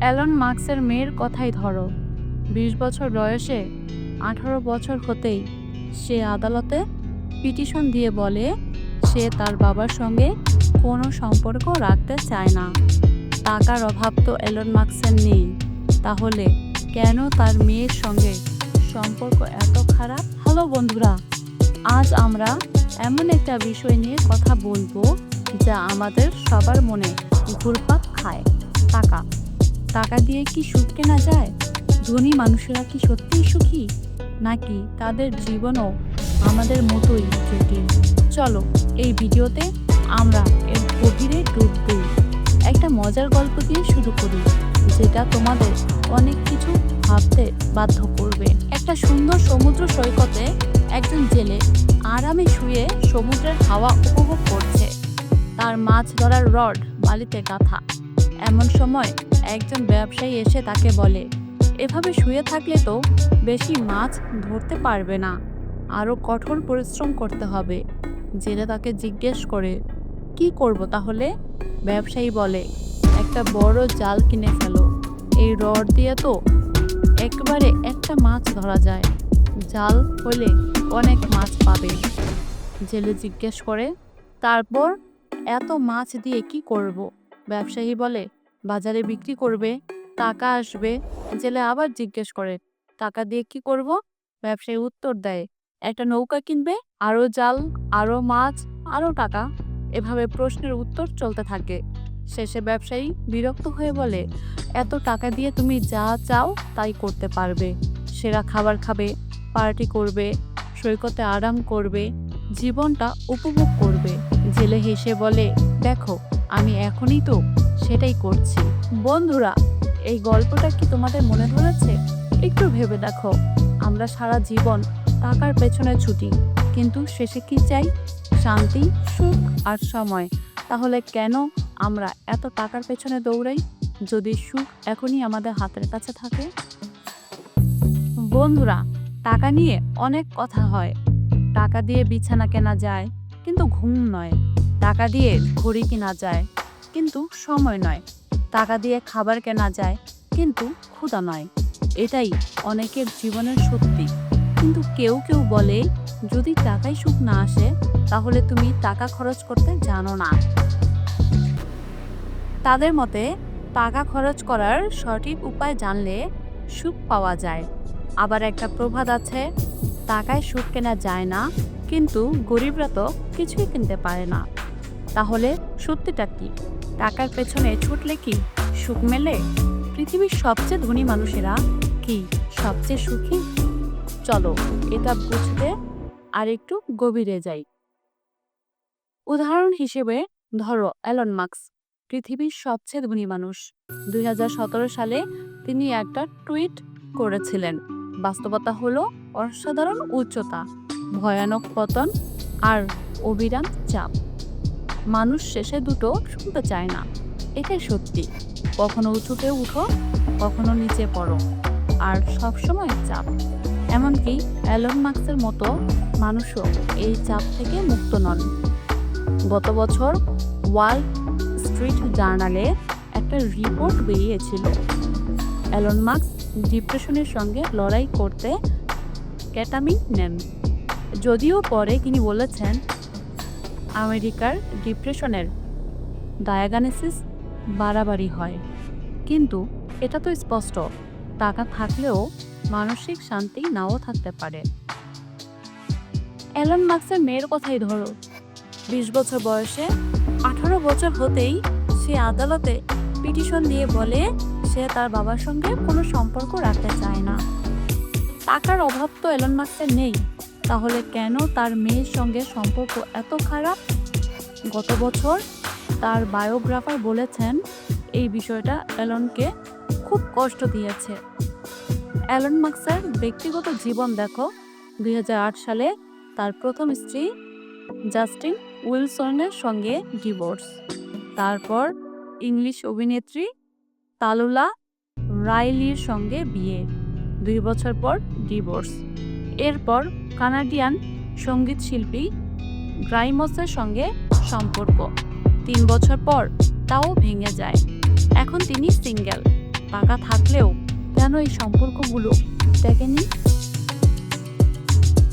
Alone মার্কসের মেয়ের কথাই ধরো। বিশ বছর বয়সে আঠারো বছর হতেই সে আদালতে পিটিশন দিয়ে বলে, সে তার বাবার সঙ্গে কোনো সম্পর্ক রাখতে চায় না। টাকার অভাব তো অ্যালন মার্কসের নেই। তাহলে কেন তার মেয়ের সঙ্গে সম্পর্ক এত খারাপ? হ্যালো বন্ধুরা, আজ আমরা এমন একটা বিষয় নিয়ে কথা বলব যা আমাদের সবার মনে ঘুরপাক খায়। টাকা। টাকা দিয়ে কি সুখ কেনা যায়? ধনী মানুষেরা কি সত্যিই সুখী? নাকি তাদের জীবনও আমাদের মতোই জটিল? চলো, এই ভিডিওতে আমরা এর গভীরে ডুব দিই। একটা মজার গল্প দিয়ে শুরু করি, যেটা তোমাদের অনেক কিছু ভাবতে বাধ্য করবে। একটা সুন্দর সমুদ্র সৈকতে একজন জেলে আরামে শুয়ে সমুদ্রের হাওয়া উপভোগ করছে। তার মাছ ধরার রড বালিতে গাথা। এমন সময় একজন ব্যবসায়ী এসে তাকে বলে, এভাবে শুয়ে থাকলে তো বেশি মাছ ধরতে পারবে না। আরও কঠোর পরিশ্রম করতে হবে। জেলে তাকে জিজ্ঞেস করে, কি করব তাহলে? ব্যবসায়ী বলে, একটা বড় জাল কিনে ফেলো। এই রড দিয়ে তো একবারে একটা মাছ ধরা যায়। জাল হলে অনেক মাছ পাবে। জেলে জিজ্ঞেস করে, তারপর এত মাছ দিয়ে কি করব? ব্যবসায়ী বলে বাজারে বিক্রি করবে, টাকা আসবে, জেলে আবার জিজ্ঞেস করে, টাকা দিয়ে কি করব? ব্যবসায়ী উত্তর দেয়, একটা নৌকা কিনবে, আরও জাল, আরও মাছ, আরও টাকা। এভাবে প্রশ্নের উত্তর চলতে থাকে। শেষে ব্যবসায়ী বিরক্ত হয়ে বলে, এত টাকা দিয়ে তুমি যা চাও তাই করতে পারবে। সেরা খাবার খাবে, পার্টি করবে, সৈকতে আরাম করবে, জীবনটা উপভোগ করবে। জেলে হেসে বলে, দেখো, আমি এখনই তো সেটাই করছি। বন্ধুরা, এই গল্পটা কি তোমাদের মনে ধরেছে? একটু ভেবে দেখো। আমরা সারা জীবন টাকার পেছনে ছুটি, কিন্তু শেষে কি চাই? শান্তি, সুখ আর সময়। তাহলে কেন আমরা এত টাকার পেছনে দৌড়াই? যদি সুখ এখনই আমাদের হাতের কাছে থাকে? বন্ধুরা, টাকা নিয়ে অনেক কথা হয়। টাকা দিয়ে বিছানা কেনা যায়, কিন্তু ঘুম নয়। টাকা দিয়ে ঘড়ি কেনা যায়। কিন্তু সময় নয়। টাকা দিয়ে খাবার কেনা যায়, কিন্তু ক্ষুধা নয়। এটাই অনেকের জীবনের সত্যি। কিন্তু কেউ কেউ বলে, যদি টাকায় সুখ না আসে, তাহলে তুমি টাকা খরচ করতে জানো না। তাদের মতে, টাকা খরচ করার সঠিক উপায় জানলে সুখ পাওয়া যায়। আবার একটা প্রভাত আছে, টাকায় সুখ কেনা যায় না, কিন্তু গরিবরা তো কিছুই কিনতে পারে না। তাহলে সত্যিটা কি? টাকার পেছনে ছুটলে কি সুখ মেলে? পৃথিবীর সবচেয়ে ধনী মানুষেরা কি সবচেয়ে সুখী? চলো এটা বুঝতে আর একটু গভীরে যাই। উদাহরণ হিসেবে ধরো অ্যালন মার্কস পৃথিবীর সবচেয়ে ধনী মানুষ। দুই হাজার সতেরো সালে তিনি একটা টুইট করেছিলেন। বাস্তবতা হলো অসাধারণ উচ্চতা, ভয়ানক পতন আর অবিরাম চাপ। মানুষ শেষে দুটো শুনতে চায় না। এটাই সত্যি। কখনো উঁচুতে উঠো, কখনো নিচে পড়ো। আর সবসময় চাপ। এমনকি অ্যালন মার্কসের মতো মানুষও এই চাপ থেকে মুক্ত নন। গত বছর ওয়াল স্ট্রিট জার্নালে একটা রিপোর্ট বেরিয়েছিল। অ্যালন মার্কস ডিপ্রেশনের সঙ্গে লড়াই করতে ক্যাটামিন নেন। যদিও পরে তিনি বলেছেন আমেরিকার ডিপ্রেশনের ডায়াগনোসিস বাড়াবাড়ি হয়। কিন্তু এটা তো স্পষ্ট, টাকা থাকলেও মানসিক শান্তি নাও থাকতে পারে। অ্যালন মার্কসের মেয়ের কথাই ধরো। বিশ বছর বয়সে আঠারো বছর হতেই সে আদালতে পিটিশন দিয়ে বলে সে তার বাবার সঙ্গে কোনো সম্পর্ক রাখতে চায় না। টাকার অভাব তো এলন মার্কসের নেই। তাহলে কেন তার মেয়ের সঙ্গে সম্পর্ক এত খারাপ? গত বছর তার বায়োগ্রাফার বলেছেন, এই বিষয়টা অ্যালনকে খুব কষ্ট দিয়েছে। অ্যালন মার্কসের ব্যক্তিগত জীবন দেখো, দুই হাজার আট সালে তার প্রথম স্ত্রী জাস্টিন উইলসনের সঙ্গে ডিভোর্স। তারপর ইংলিশ অভিনেত্রী তালুলা রাইলির সঙ্গে বিয়ে। দুই বছর পর ডিভোর্স। এরপর কানাডিয়ান সংগীত শিল্পী গ্রাইমসের সঙ্গে সম্পর্ক। তিন বছর পর তাও ভেঙে যায়। এখন তিনি সিঙ্গেল। টাকা থাকলেও কেন এই সম্পর্কগুলো দেখেনি।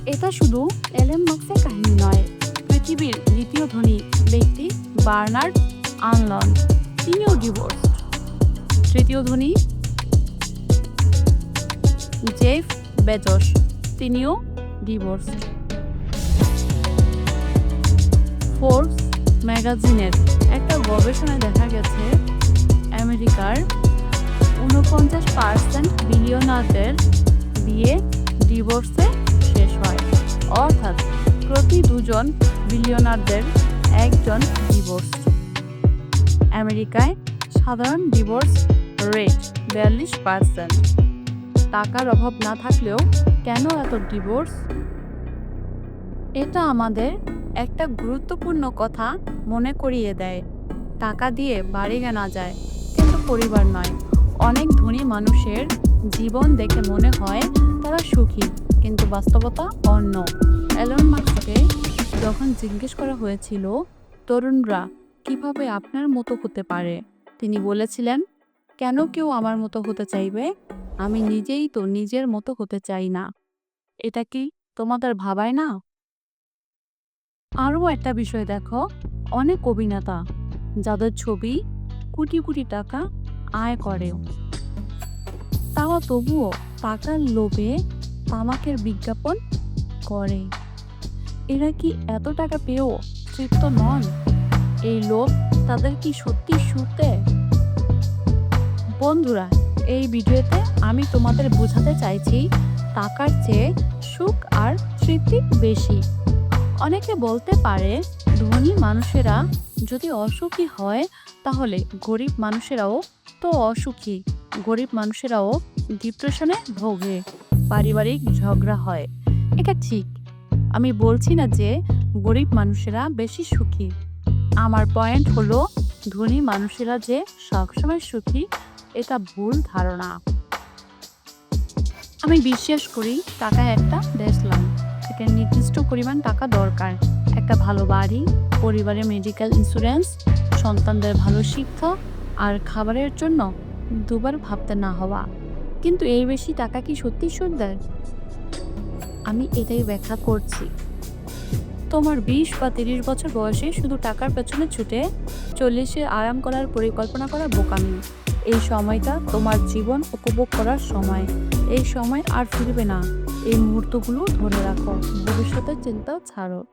এটা শুধু এলেন মার্কসের কাহিনী নয়, পৃথিবীর দ্বিতীয় ধনী ব্যক্তি বার্নার্ড আনলন। তিনিও ডিভোর্স তৃতীয় ধনী জেফ বেজস তিনিও ডিভোর্স ফোর্বস ম্যাগাজিনের একটা গবেষণায় দেখা গেছে, আমেরিকার উনপঞ্চাশ পার্সেন্ট বিলিয়নারদের বিয়ে ডিভোর্সে শেষ হয়। অর্থাৎ প্রতি দুজন বিলিয়নারদের একজন ডিভোর্স আমেরিকায় সাধারণ ডিভোর্স রেট বিয়াল্লিশ পার্সেন্ট টাকার অভাব না থাকলেও কেন এত ডিভোর্স এটা আমাদের একটা গুরুত্বপূর্ণ কথা মনে করিয়ে দেয়। টাকা দিয়ে বাড়ি কেনা যায়, কিন্তু পরিবার নয়। অনেক ধনী মানুষের জীবন দেখে মনে হয় তারা সুখী, কিন্তু বাস্তবতা অন্য। অ্যালন মার্কসকে যখন জিজ্ঞেস করা হয়েছিল, তরুণরা কীভাবে আপনার মতো হতে পারে? তিনি বলেছিলেন কেন কেউ আমার মতো হতে চাইবে? আমি নিজেই তো নিজের মতো হতে চাই না। এটা কি তোমাদের ভাবায় না? আরও একটা বিষয় দেখো। অনেক অভিনেতা, যাদের ছবি কোটি কোটি টাকা আয় করে। তারা তবুও টাকার লোভে তামাকের বিজ্ঞাপন করে। এরা কি এত টাকা পেয়েও তৃপ্ত নন? এই লোভ তাদের কি সত্যি সুখ? দেয় বন্ধুরা, এই ভিডিওতে আমি তোমাদের বোঝাতে চাইছি টাকার চেয়ে সুখ আর তৃপ্তি বেশি। অনেকে বলতে পারে, ধনী মানুষেরা যদি অসুখী হয়, তাহলে গরিব মানুষেরাও তো অসুখী। গরিব মানুষেরাও ডিপ্রেশনে ভোগে, পারিবারিক ঝগড়া হয়। এটা ঠিক। আমি বলছি না যে গরিব মানুষেরা বেশি সুখী। আমার পয়েন্ট হলো, ধনী মানুষেরা যে সবসময় সুখী এটা ভুল ধারণা। আমি বিশ্বাস করি টাকা একটা দেশলাম একটা নির্দিষ্ট পরিমাণ টাকা দরকার। একটা ভালো বাড়ি, পরিবারের মেডিকেল ইন্স্যুরেন্স সন্তানদের ভালো শিক্ষা আর খাবারের জন্য দুবার ভাবতে না হওয়া। কিন্তু এই বেশি টাকা কি সত্যি সুন্দর? আমি এটাই ব্যাখ্যা করছি। তোমার বিশ বা তিরিশ বছর বয়সে শুধু টাকার পেছনে ছুটে চল্লিশে আরাম করার পরিকল্পনা করা বোকামি। এই সময়টা তোমার জীবন উপভোগ করার সময়। এই সময় আর ফিরবে না। এই মুহূর্তগুলো ধরে রাখো। ভবিষ্যতের চিন্তা ছাড়ো।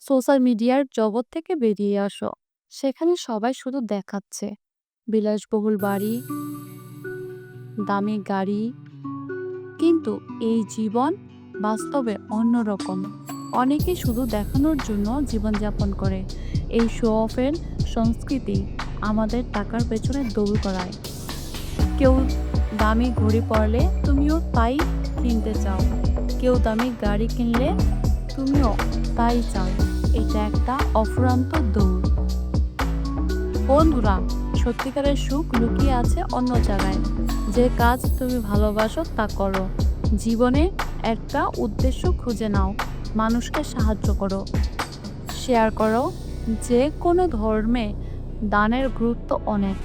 সোশ্যাল মিডিয়ার জগৎ থেকে বেরিয়ে আসো। সেখানে সবাই শুধু দেখাচ্ছে। বিলাসবহুল বাড়ি, দামি গাড়ি। কিন্তু এই জীবন বাস্তবে অন্যরকম। অনেকে শুধু দেখানোর জন্য জীবনযাপন করে। এই শো অফের সংস্কৃতি আমাদের টাকার পেছনে দৌড় করায়। কেউ দামি ঘড়ি পরলে তুমিও তাই কিনতে চাও। কেউ দামি গাড়ি কিনলে তুমিও তাই চাও। এটা একটা অফুরান্ত দৌড়। বন্ধুরা, সত্যিকারের সুখ লুকিয়ে আছে অন্য জায়গায়। যে কাজ তুমি ভালোবাসো তা করো। জীবনে একটা উদ্দেশ্য খুঁজে নাও। মানুষকে সাহায্য করো। শেয়ার করো। যে কোনো ধর্মে দানের গুরুত্ব অনেক।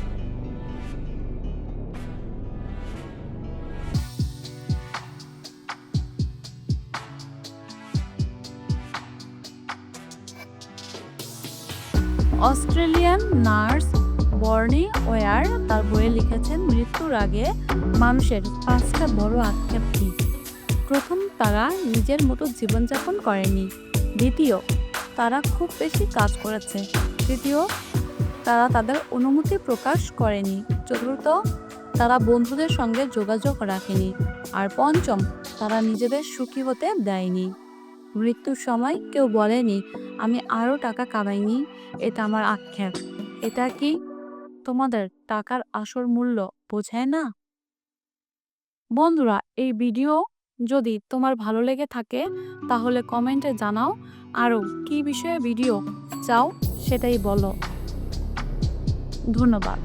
অস্ট্রেলিয়ান নার্স বর্নি ওয়ার তার বইয়ে লিখেছেন, মৃত্যুর আগে মানুষের পাঁচটা বড় আক্ষেপ কি? প্রথম, তারা নিজের মতো জীবনযাপন করেনি। দ্বিতীয়, তারা খুব বেশি কাজ করেছে। তৃতীয় তারা তাদের অনুমতি প্রকাশ করেনি। চতুর্থ, তারা বন্ধুদের সঙ্গে যোগাযোগ রাখেনি। আর পঞ্চম, তারা নিজেদের সুখী হতে দেয়নি। মৃত্যুর সময় কেউ বলেনি, আমি আরও টাকা কামাইনি, এটা আমার আক্ষেপ। এটা কি তোমাদের টাকার আসল মূল্য বোঝায় না? বন্ধুরা, এই ভিডিও যদি তোমার ভালো লেগে থাকে, তাহলে কমেন্টে জানাও। আরও কী বিষয়ে ভিডিও চাও, সেটাই বলো। ধন্যবাদ।